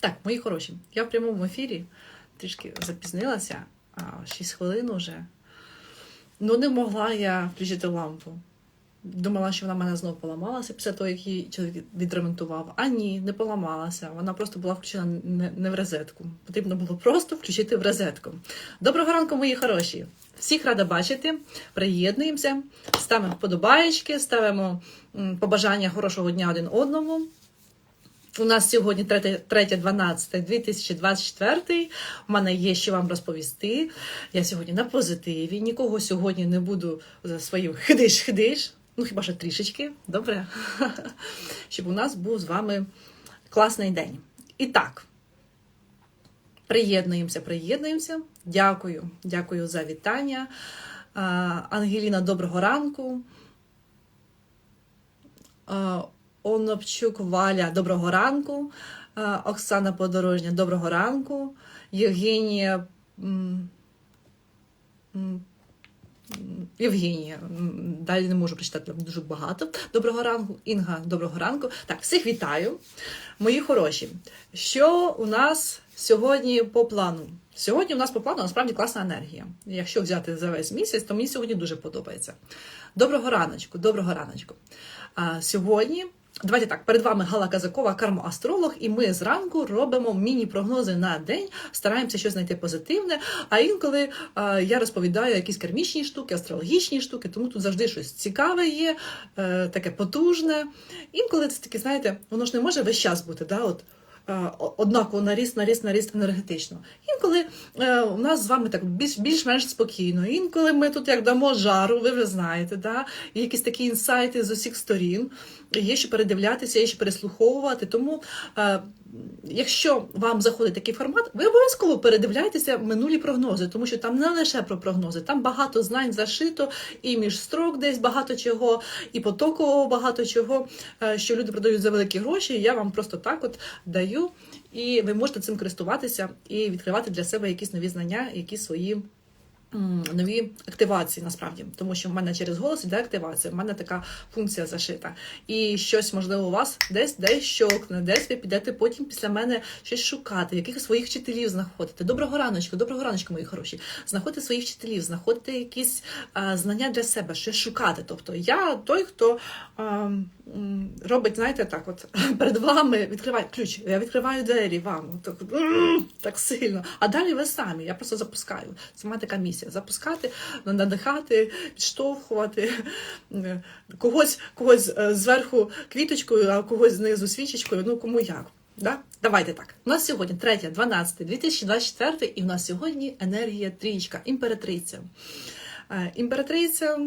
Так, мої хороші, я в прямому ефірі трішки запізнилася, а 6 хвилин уже. Ну, не могла я включити лампу. Думала, що вона в мене знову поламалася після того, як її чоловік відремонтував. А ні, не поламалася. Вона просто була включена не в розетку. Потрібно було просто включити в розетку. Доброго ранку, мої хороші! Всіх рада бачити. Приєднуємося, ставимо вподобаєчки, ставимо побажання хорошого дня один одному. У нас сьогодні 3.12.2024. У мене є що вам розповісти. Я сьогодні на позитиві. Нікого сьогодні не буду за своїм хидиш-хидиш. Ну, хіба що трішечки, добре? Щоб у нас був з вами класний день. І так, приєднуємося, приєднуємося. Дякую, дякую за вітання. Ангеліна, доброго ранку. Онопчук Валя, доброго ранку. Оксана Подорожня, доброго ранку. Євгенія. Євгенія, далі не можу прочитати дуже багато. Доброго ранку, Інга, доброго ранку. Так, всіх вітаю. Мої хороші. Що у нас сьогодні по плану? Сьогодні у нас по плану насправді класна енергія. Якщо взяти за весь місяць, то мені сьогодні дуже подобається. Доброго раночку, доброго раночку. А, сьогодні. Давайте так, перед вами Гала Казакова, кармоастролог, і ми зранку робимо міні-прогнози на день, стараємося щось знайти позитивне. А інколи е, я розповідаю якісь кармічні штуки, астрологічні штуки, тому тут завжди щось цікаве є, е, таке потужне. Інколи це таке, знаєте, воно ж не може весь час бути. Да, от, однаково наріст, наріс, наріст енергетично. Інколи е, у нас з вами так більш, більш-менш спокійно. Інколи ми тут як дамо жару, ви вже знаєте, да? є якісь такі інсайти з усіх сторін. Є що передивлятися, є що переслуховувати. Тому, е, якщо вам заходить такий формат, ви обов'язково передивляйтеся минулі прогнози, тому що там не лише про прогнози, там багато знань зашито, і між строк десь багато чого, і потокового багато чого, е, що люди продають за великі гроші. Я вам просто так от даю, і ви можете цим користуватися і відкривати для себе якісь нові знання, якісь свої. Нові активації насправді, тому що в мене через голос іде активація, в мене така функція зашита. І щось, можливо, у вас десь десь щокне, десь ви підете потім після мене щось шукати, якихось своїх вчителів знаходити. Доброго раночку, доброго раночку, мої хороші. Знаходити своїх вчителів, знаходити якісь а, знання для себе, щось шукати. Тобто я той, хто а, робить, знаєте, так, от перед вами відкриває ключ, я відкриваю двері вам, так, так сильно. А далі ви самі. Я просто запускаю. Моя така місія: запускати, надихати, підштовхувати когось, когось е, зверху квіточкою, а когось знизу свічечкою. Ну кому як. Да? Давайте так. У нас сьогодні 3, 12, 2024, і у нас сьогодні енергія трієчка, імператриця. Е, Імператриця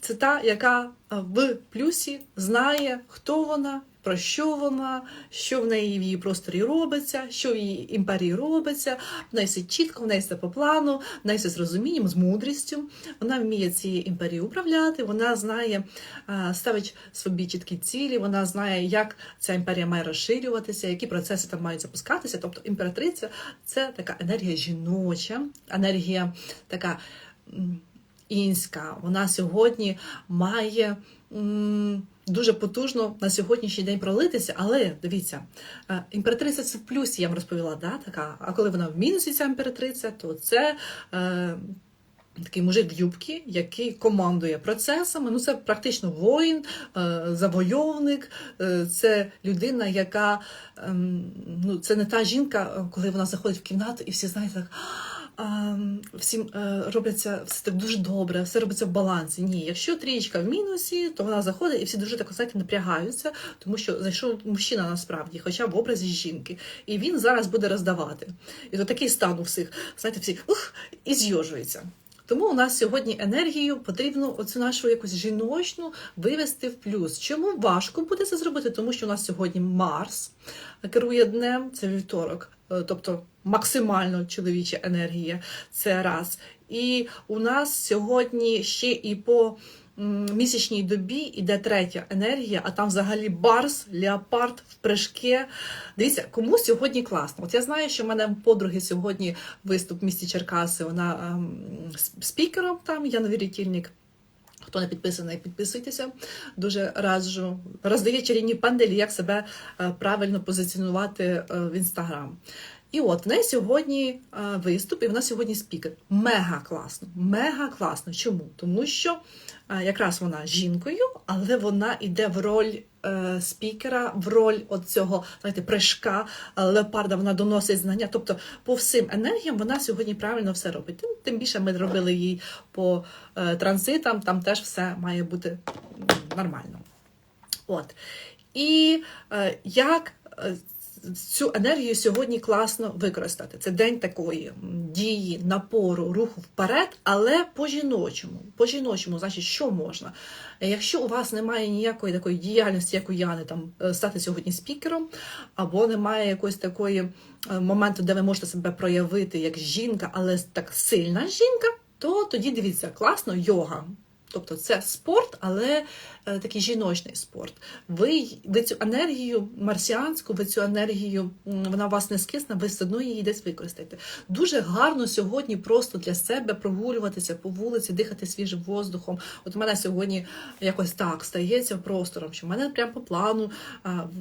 це та, яка в плюсі знає, хто вона, про що вона, що в неї в її просторі робиться, що в її імперії робиться. В неї все чітко, в неї все по плану, в неї все з розумінням, з мудрістю. Вона вміє цією імперією управляти, вона знає, ставить собі чіткі цілі, вона знає, як ця імперія має розширюватися, які процеси там мають запускатися. Тобто імператриця це така енергія жіноча, енергія така. Інська, вона сьогодні має м, дуже потужно на сьогоднішній день пролитися, але дивіться, е, імператриця це в плюсі, я вам розповіла, да, така. А коли вона в мінусі, ця імператриця, то це е, такий мужик в юбці, який командує процесами. Ну, це практично воїн, е, завойовник, е, це людина, яка ем, ну, це не та жінка, коли вона заходить в кімнату, і всі знаєте так. Всім е, робляться все так дуже добре, все робиться в балансі. Ні, якщо трієчка в мінусі, то вона заходить і всі дуже так знаєте, напрягаються, тому що зайшов мужчина насправді, хоча в образі жінки, і він зараз буде роздавати. І то такий стан у всіх, знаєте, всі ух, і зйожується. Тому у нас сьогодні енергію потрібно оцю нашу якусь жіночну вивести в плюс. Чому важко буде це зробити? Тому що у нас сьогодні Марс керує днем, це вівторок, тобто максимально чоловіча енергія. Це раз. І у нас сьогодні ще і по місячній добі іде третя енергія, а там взагалі барс, леопард, впрыжки. Дивіться, кому сьогодні класно. От я знаю, що в мене подруги сьогодні виступ в місті Черкаси. Вона ем, спікером там, я новий рятільник. Хто не підписаний, підписуйтеся. Дуже раджу. Роздає чарівні панделі, як себе е, правильно позиціонувати е, в інстаграм. І от в неї сьогодні е, виступ, і вона сьогодні спікер. Мега класно, мега класно. Чому? Тому що е, якраз вона жінкою, але вона йде в роль е, спікера, в роль цього, знаєте, прыжка леопарда, вона доносить знання. Тобто по всім енергіям вона сьогодні правильно все робить. Тим, тим більше ми робили їй по транзитам, там теж все має бути нормально. От. І як цю енергію сьогодні класно використати? Це день такої дії, напору, руху вперед, але по-жіночому. По-жіночому, значить, що можна? Якщо у вас немає ніякої такої діяльності, як у Яни, там е, стати сьогодні спікером, або немає якоїсь такої е, моменту, де ви можете себе проявити як жінка, але так сильна жінка, то тоді дивіться, класно йога. Тобто це спорт, але такий жіночний спорт. Ви, ви цю енергію марсіанську, ви цю енергію, вона у вас не скисне, ви все одно її десь використаєте. Дуже гарно сьогодні просто для себе прогулюватися по вулиці, дихати свіжим воздухом. От у мене сьогодні якось так стається простором, що в мене прямо по плану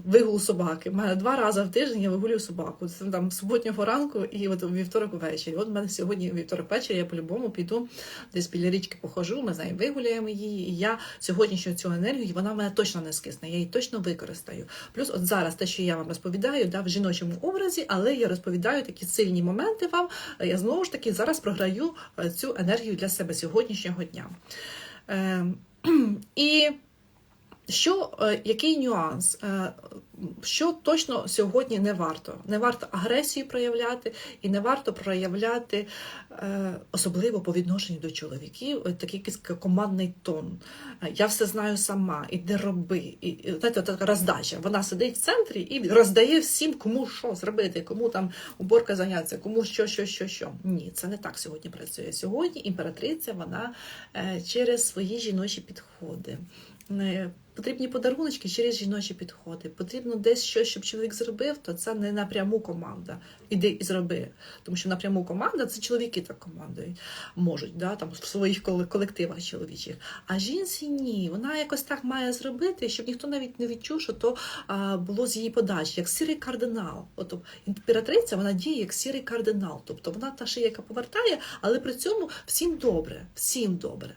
вигул собаки. У мене два рази в тиждень я вигулюю собаку. Це там суботнього ранку і от вівторок ввечері. От у мене сьогодні вівторок ввечері, я по-любому піду десь біля річки похожу, ми з нею вигуляємо її. І я сьогоднішню цю енергію, вона в мене точно не скисне, я її точно використаю. Плюс, от зараз те, що я вам розповідаю, да, в жіночому образі, але я розповідаю такі сильні моменти вам. Я знову ж таки зараз програю е, цю енергію для себе сьогоднішнього дня. Е, і що, е, який нюанс? Е, Що точно сьогодні не варто? Не варто агресію проявляти і не варто проявляти, е, особливо по відношенню до чоловіків, такий командний тон. Я все знаю сама, іди роби. І, знаєте, така роздача. Вона сидить в центрі і роздає всім, кому що зробити, кому там уборка зайнятися, кому що, що, що, що. Ні, це не так сьогодні працює. Сьогодні імператриця вона через свої жіночі підходи. Потрібні подаруночки через жіночі підходи. Потрібно десь щось, щоб чоловік зробив, то це не напряму команда. Іди і зроби. Тому що напряму команда це чоловіки так командують, можуть, да, там, в своїх коле- колективах чоловічих. А жінці ні. Вона якось так має зробити, щоб ніхто навіть не відчув, що то а, було з її подачі, як сірий кардинал. От імператриця вона діє як сірий кардинал. Тобто вона та шия, яка повертає, але при цьому всім добре, всім добре.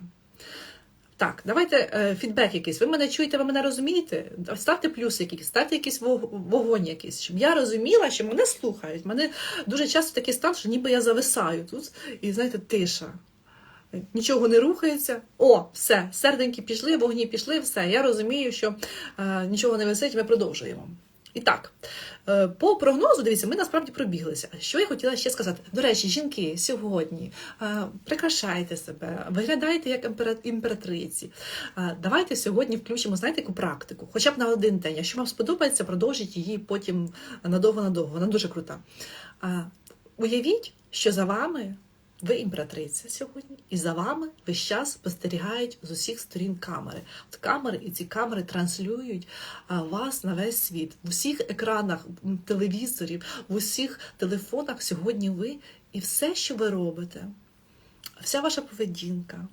Так, давайте е, фідбек якийсь. Ви мене чуєте, ви мене розумієте? Ставте плюс якийсь, ставте якийсь вогонь якийсь, щоб я розуміла, що мене слухають. Мене дуже часто такий стан, що ніби я зависаю тут, і знаєте, тиша. Нічого не рухається. О, все, серденьки пішли, вогні пішли, все. Я розумію, що е, нічого не висить, ми продовжуємо. І так, е, по прогнозу, дивіться, ми насправді пробіглися. Що я хотіла ще сказати? До речі, жінки сьогодні е, прикрашайте себе, виглядайте як імпера- імператриці. Е, Давайте сьогодні включимо, знаєте, яку практику, хоча б на один день. Якщо вам сподобається, продовжіть її потім надовго-надовго. Вона дуже крута. Уявіть, що за вами ви імператриця сьогодні, і за вами весь час спостерігають з усіх сторін камери. От камери і ці камери транслюють вас на весь світ. В усіх екранах телевізорів, в усіх телефонах сьогодні ви і все, що ви робите. Вся ваша поведінка,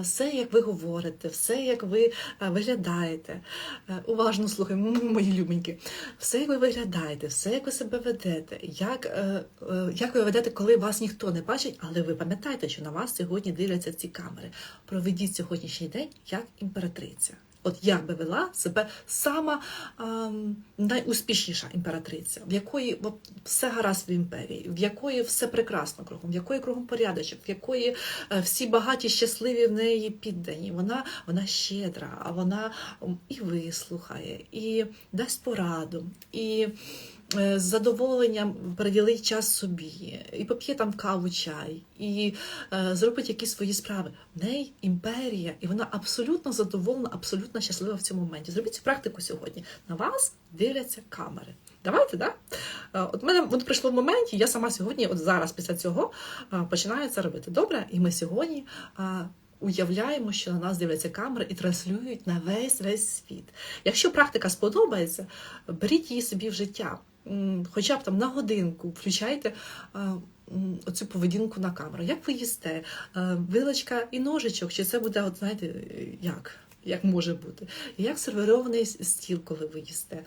все, як ви говорите, все, як ви виглядаєте. Е, Уважно слухай, мої любенькі. Все, як ви виглядаєте, все, як ви себе ведете, як, е, е, як ви ведете, коли вас ніхто не бачить, але ви пам'ятаєте, що на вас сьогодні дивляться ці камери. Проведіть сьогоднішній день як імператриця. От я би вела себе сама а, найуспішніша імператриця, в якої от, все гаразд в імперії, в якої все прекрасно кругом, в якої кругом порядочок, в якої е, всі багаті, щасливі в неї піддані. Вона, вона щедра, а вона і вислухає, і дасть пораду, і з задоволенням приділить час собі, і поп'є там каву, чай, і е, зробить якісь свої справи. В неї імперія, і вона абсолютно задоволена, абсолютно щаслива в цьому моменті. Зробіть цю практику сьогодні. На вас дивляться камери. Давайте, да? Е, От мене от прийшло в моменті, я сама сьогодні, от зараз після цього, е, починаю це робити. Добре? І ми сьогодні. е, Уявляємо, що на нас дивляться камери і транслюють на весь весь світ. Якщо практика сподобається, беріть її собі в життя. Хоча б там на годинку включайте е, оцю поведінку на камеру. Як ви їсте? Е, Вилочка і ножичок, чи це буде, от знаєте, е, як? Як може бути? Як сервірований стіл, коли ви їсте?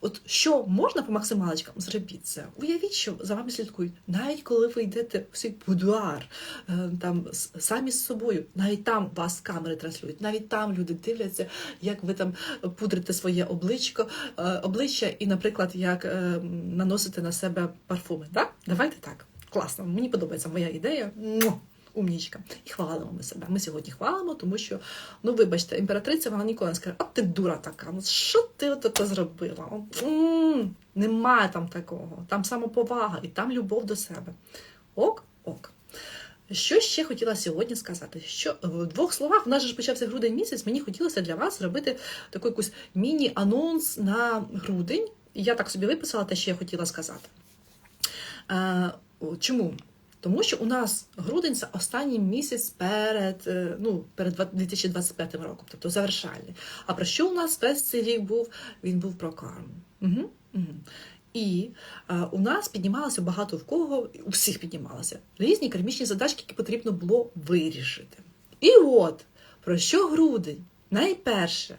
От що можна по максималочкам зробіть це? Уявіть, що за вами слідкують, навіть коли ви йдете в свій будуар, е, там самі з собою, навіть там вас камери транслюють, навіть там люди дивляться, як ви там пудрите своє обличко, е, обличчя, і, наприклад, як е, наносите на себе парфуми. Да? Давайте так. Класно, мені подобається моя ідея. Умнічка. І хвалимо ми себе. Ми сьогодні хвалимо, тому що, ну вибачте, імператриця вона ніколи не скаже, от ти дура така, ну що ти це зробила? От, Немає там такого. Там самоповага і там любов до себе. Ок, ок. Що ще хотіла сьогодні сказати? Що в двох словах, в нас же ж почався грудень місяць, мені хотілося для вас зробити таку якусь міні-анонс на грудень. Я так собі виписала те, що я хотіла сказати. Е, чому? Тому що у нас грудень це останній місяць перед, е, ну, перед 2025 роком, тобто завершальний. А про що у нас весь цей рік був? Він був про карму. Угу, угу. І е, у нас піднімалося багато в кого, у всіх піднімалося різні кармічні задачки, які потрібно було вирішити. І от про що грудень? Найперше,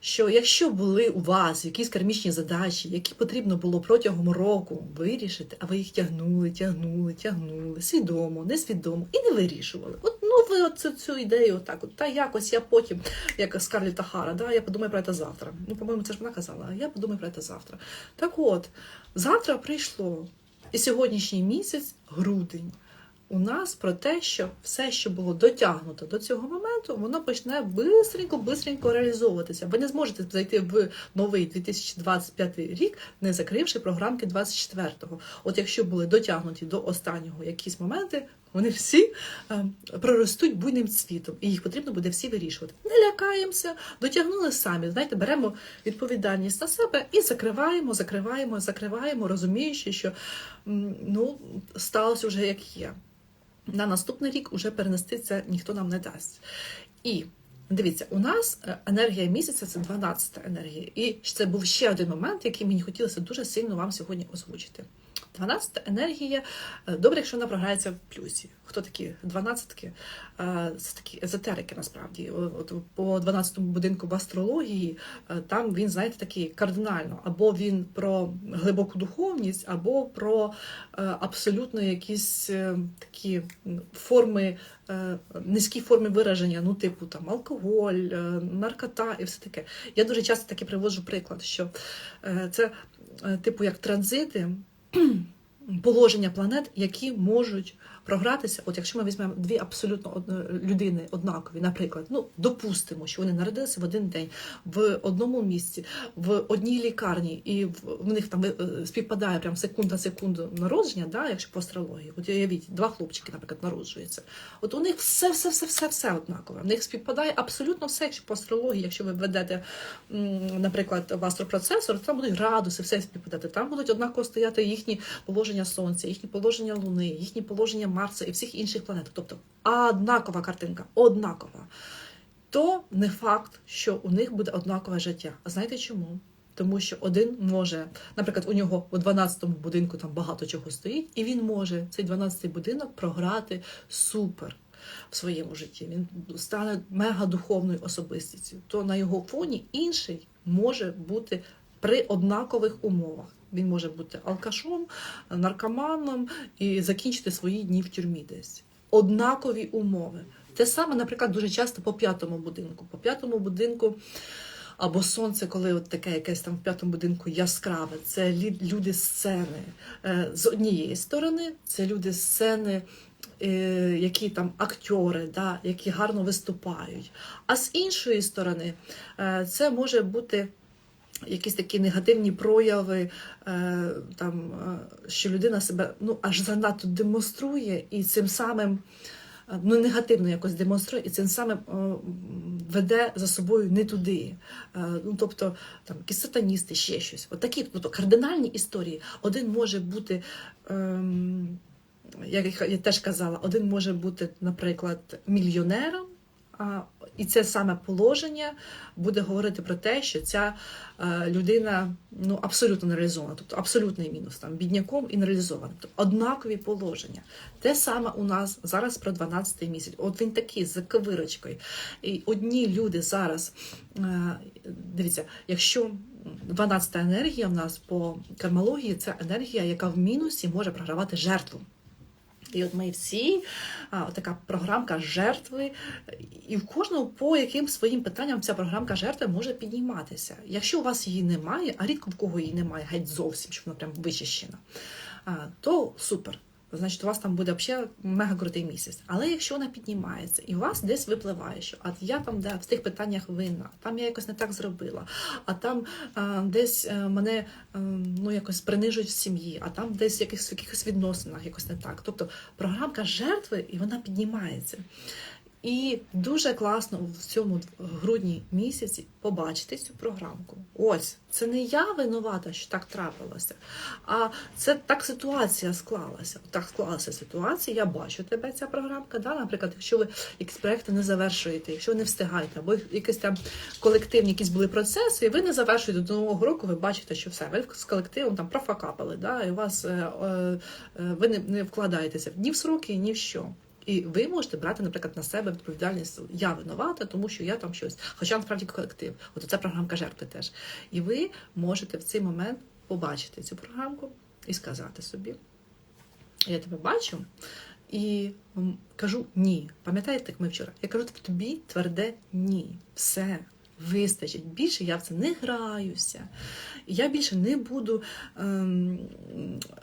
що якщо були у вас якісь кармічні задачі, які потрібно було протягом року вирішити, а ви їх тягнули, тягнули, тягнули, свідомо, несвідомо, і не вирішували. От ну ви от цю, цю ідею отак, от, та якось я потім, як Скарлі Тахара, да, я подумаю про це завтра. Ну, по-моєму, це ж вона казала, а я подумаю про це завтра. Так от, завтра прийшло, і сьогоднішній місяць, грудень у нас про те, що все, що було дотягнуто до цього моменту, воно почне бистренько, бистренько реалізовуватися. Ви не зможете зайти в новий 2025 рік, не закривши програмки 24-го. От якщо були дотягнуті до останнього якісь моменти, вони всі е, проростуть буйним цвітом, і їх потрібно буде всі вирішувати. Не лякаємося, дотягнули самі. Знаєте, беремо відповідальність на себе і закриваємо, закриваємо, закриваємо, розуміючи, що ну сталося вже як є на наступний рік уже перенести це ніхто нам не дасть. І дивіться, у нас е, енергія місяця це 12 енергія. І це був ще один момент, який мені хотілося дуже сильно вам сьогодні озвучити. 12 енергія, е, добре, якщо вона програється в плюсі. Хто такі 12-ки? Е, Це такі езотерики насправді. От по 12-му будинку в астрології е, там він, знаєте, такий кардинально. Або він про глибоку духовність, або про абсолютно якісь такі форми, низькі форми вираження, ну, типу там алкоголь, наркота і все таке. Я дуже часто таки приводжу приклад, що це типу як транзити. Положення планет, які можуть програтися, от якщо ми візьмемо дві абсолютно людини однакові, наприклад, ну допустимо, що вони народилися в один день в одному місці, в одній лікарні, і в, них там е, співпадає прям секунд на секунду народження, да, якщо по астрології. От уявіть, два хлопчики, наприклад, народжуються. От у них все, все, все, все, все однакове. В них співпадає абсолютно все, якщо по астрології, якщо ви введете, м, наприклад, в астропроцесор, там будуть градуси, все співпадати. Там будуть однаково стояти їхні положення сонця, їхні положення Луни, їхні положення Марса і всіх інших планет. Тобто однакова картинка, однакова. То не факт, що у них буде однакове життя. А знаєте чому? Тому що один може, наприклад, у нього у 12-му будинку там багато чого стоїть, і він може цей 12-й будинок програти супер в своєму житті. Він стане мега духовною особистістю. То на його фоні інший може бути при однакових умовах. Він може бути алкашом, наркоманом і закінчити свої дні в тюрмі десь. Однакові умови. Те саме, наприклад, дуже часто по п'ятому будинку. По п'ятому будинку або сонце, коли от таке якесь там в п'ятому будинку яскраве, це лі- люди сцени. Е, З однієї сторони, це люди сцени, е, які там актори, да, які гарно виступають. А з іншої сторони, е, це може бути. Якісь такі негативні прояви, е, там, е, що людина себе ну, аж занадто демонструє, і цим самим е, ну, негативно якось демонструє, і цим самим веде за собою не туди. Ну, тобто, там, якісь сатаністи, ще щось. От такі тобто, кардинальні історії. Один може бути. Ем, як я теж казала, один може бути, наприклад, мільйонером, і це саме положення буде говорити про те, що ця е, людина ну, абсолютно не реалізована, тобто абсолютний мінус, там, бідняком і не реалізована. Тобто однакові положення. Те саме у нас зараз про 12-й місяць. От він такий з ковирочкою. І одні люди зараз, е, дивіться, якщо 12-та енергія в нас по кармології, це енергія, яка в мінусі може програвати жертву. І от ми всі, а, от така програмка жертви, і в кожного по яким своїм питанням ця програмка жертви може підніматися. Якщо у вас її немає, а рідко в кого її немає, геть зовсім, щоб вона прям вичищена, а, то супер. Значить, у вас там буде взагалі мега крутий місяць. Але якщо вона піднімається, і у вас десь випливає, що а я там де в тих питаннях винна, там я якось не так зробила, а там а, десь а, мене а, ну якось принижують в сім'ї, а там десь в якихось, в якихось відносинах якось не так. Тобто програмка жертви і вона піднімається. І дуже класно в цьому грудні місяці побачити цю програмку. Ось це не я винувата, що так трапилося, а це так ситуація склалася. Так склалася ситуація. Я бачу тебе, ця програмка. Да? Наприклад, якщо ви якісь проекти не завершуєте, якщо ви не встигаєте, або якісь там колективні якісь були процеси, і ви не завершуєте до нового року, ви бачите, що все, ви з колективом там профакапали, да? і у вас е, е, е, ви не, не вкладаєтеся ні в сроки, ні в що. І ви можете брати, наприклад, на себе відповідальність. Я винувата, тому що я там щось. Хоча насправді колектив. От це програмка жертви теж. І ви можете в цей момент побачити цю програмку і сказати собі: я тебе бачу і кажу ні. Пам'ятаєте, як ми вчора? Я кажу тобі тверде ні. Все. Вистачить. Більше я в це не граюся. Я більше не буду ем,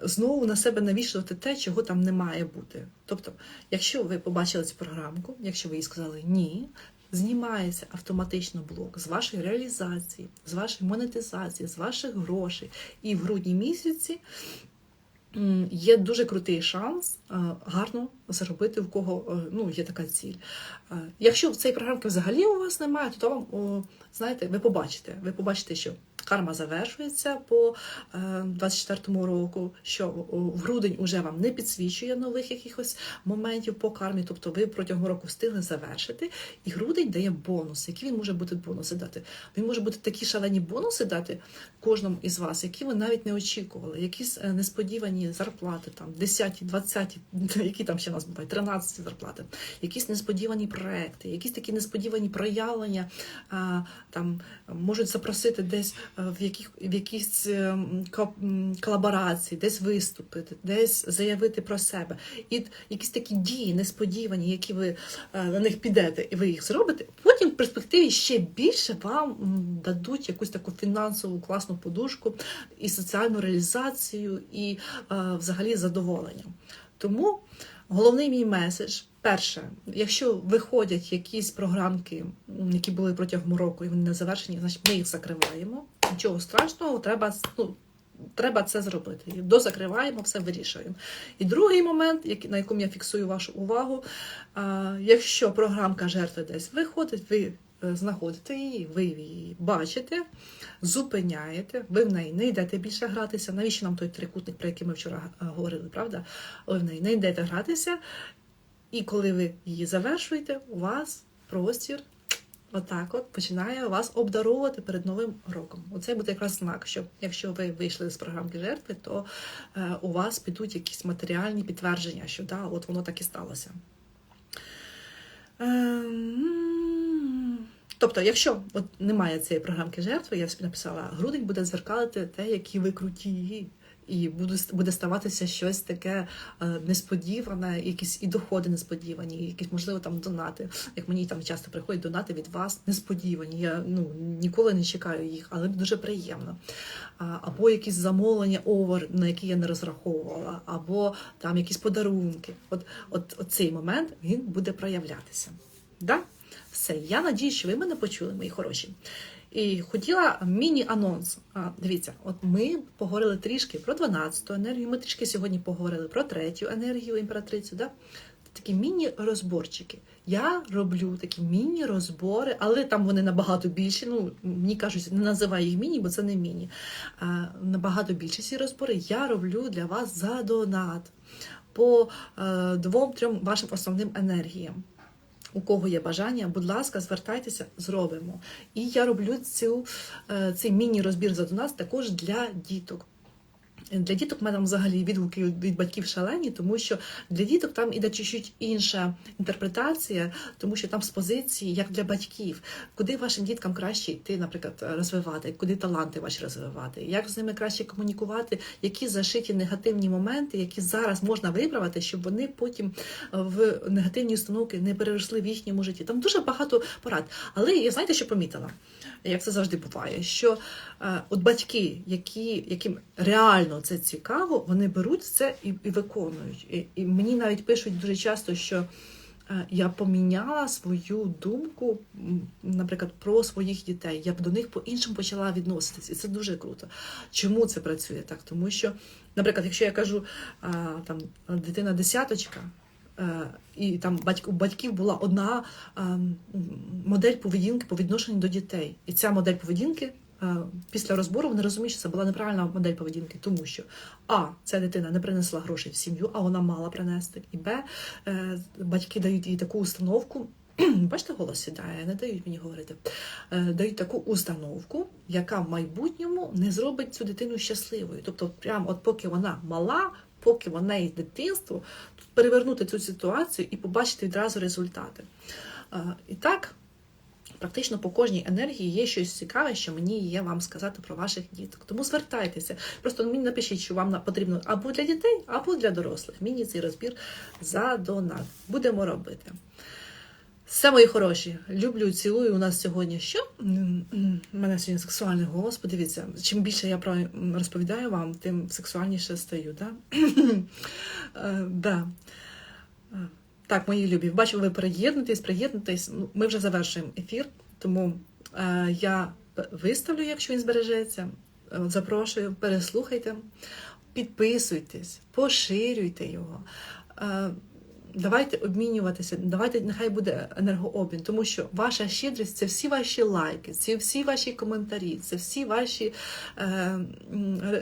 знову на себе навішувати те, чого там не має бути. Тобто, якщо ви побачили цю програмку, якщо ви їй сказали ні, знімається автоматично блок з вашої реалізації, з вашої монетизації, з ваших грошей. І в грудні місяці є дуже крутий шанс е, гарно заробити, в кого е, ну, є така ціль. Е, якщо в цій програмки взагалі у вас немає, то вам, знаєте, ви побачите, ви побачите, що карма завершується по 24-му року, що в грудень уже вам не підсвічує нових якихось моментів по кармі, тобто ви протягом року встигли завершити, і грудень дає бонус. Які він може бути бонуси дати? Він може бути такі шалені бонуси дати кожному із вас, які ви навіть не очікували, якісь несподівані зарплати, там 10, 20, які там ще у нас бувають, 13 зарплати, якісь несподівані проекти, якісь такі несподівані проявлення там можуть запросити десь в яких в якісь колаборації, десь виступити, десь заявити про себе. І якісь такі дії несподівані, які ви на них підете, і ви їх зробите. Потім в перспективі ще більше вам дадуть якусь таку фінансову класну подушку і соціальну реалізацію, і взагалі задоволення. Тому головний мій меседж. Перше, якщо виходять якісь програмки, які були протягом року, і вони не завершені, значить ми їх закриваємо. Нічого страшного, треба ну, треба це зробити. Дозакриваємо, все вирішуємо. І другий момент, на якому я фіксую вашу увагу, якщо програмка жертви десь виходить, ви е, знаходите її, ви її бачите, зупиняєте, ви в неї не йдете більше гратися. Навіщо нам той трикутник, про який ми вчора е, говорили, правда? Ви в неї не йдете гратися. І коли ви її завершуєте, у вас простір отак от починає вас обдаровувати перед новим роком. Оце буде якраз знак, що якщо ви вийшли з програмки жертви, то е, у вас підуть якісь матеріальні підтвердження, що да, от воно так і сталося. Е, Тобто, якщо от немає цієї програмки жертви, я собі написала, грудень буде зеркалити те, які ви круті, і буде ставатися щось таке е, несподіване, якісь і доходи несподівані, якісь, можливо, там донати. Як мені там часто приходять донати від вас, несподівані. Я ну ніколи не чекаю їх, але дуже приємно. Або якісь замовлення овер, на які я не розраховувала, або там якісь подарунки. От, от, от цей момент він буде проявлятися. Да? Все, я надію, що ви мене почули, мої хороші. І хотіла міні-анонс. Дивіться, от ми поговорили трішки про 12-ту енергію. Ми трішки сьогодні поговорили про третю енергію імператрицю. Да? Такі міні-розборчики. Я роблю такі міні-розбори, але там вони набагато більші. Ну, мені кажуть, не називай їх міні, бо це не міні. А, Набагато більші ці розбори я роблю для вас за донат по е, двом-трьом вашим основним енергіям. У кого є бажання, будь ласка, звертайтеся, зробимо. І я роблю цю, е, цей міні-розбір за нас також для діток. Для діток в мене там взагалі відгуки від батьків шалені, тому що для діток там іде чуть-чуть інша інтерпретація, тому що там з позиції, як для батьків, куди вашим діткам краще йти, наприклад, розвивати, куди таланти ваші розвивати, як з ними краще комунікувати, які зашиті негативні моменти, які зараз можна виправити, щоб вони потім в негативні установки не переросли в їхньому житті. Там дуже багато порад. Але я знаєте, що помітила? Як це завжди буває, що е, от батьки, які, яким реально це цікаво, вони беруть це і, і виконують. І, і мені навіть пишуть дуже часто, що е, я поміняла свою думку, наприклад, про своїх дітей. Я б до них по-іншому почала відноситись. І це дуже круто. Чому це працює так? Тому що, наприклад, якщо я кажу, там дитина десяточка. Е, І там у батьків була одна модель поведінки по відношенню до дітей. І ця модель поведінки після розбору вони розуміють, що це була неправильна модель поведінки, тому що А, ця дитина не принесла грошей в сім'ю, а вона мала принести. І Б, е, батьки дають їй таку установку. Бачите, голос сідає, не дають мені говорити. Е, Дають таку установку, яка в майбутньому не зробить цю дитину щасливою. Тобто, прямо от поки вона мала, поки вона є дитинство, перевернути цю ситуацію і побачити відразу результати. Е, І так, практично по кожній енергії є щось цікаве, що мені є вам сказати про ваших діток. Тому звертайтеся. Просто мені напишіть, що вам потрібно або для дітей, або для дорослих. Мені цей розбір за донат. Будемо робити. Все, мої хороші, люблю, цілую. У нас сьогодні що? У мене сьогодні сексуальний голос. Подивіться, чим більше я розповідаю вам, тим сексуальніше стаю. Да? Е. Так, мої любі, бачу, ви приєднуєтесь, приєднуєтесь. Ну, Ми вже завершуємо ефір, тому е, я виставлю, якщо він збережеться. Е, Запрошую, переслухайте, підписуйтесь, поширюйте його. Е, Давайте обмінюватися, давайте нехай буде енергообмін, тому що ваша щедрість це всі ваші лайки, це всі ваші коментарі, це всі ваші е,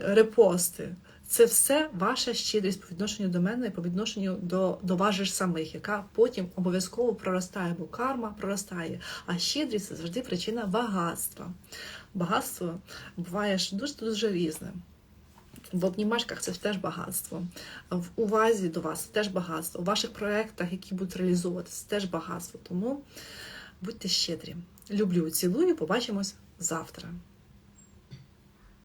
репости. Це все ваша щедрість по відношенню до мене і по відношенню до, до вас ж самих, яка потім обов'язково проростає, бо карма проростає. А щедрість це завжди причина багатства. Багатство буває дуже дуже різне. В обнімашках це теж багатство. В увазі до вас теж багатство. У ваших проєктах, які будуть реалізовуватися, теж багатство. Тому будьте щедрі. Люблю, цілую, побачимось завтра.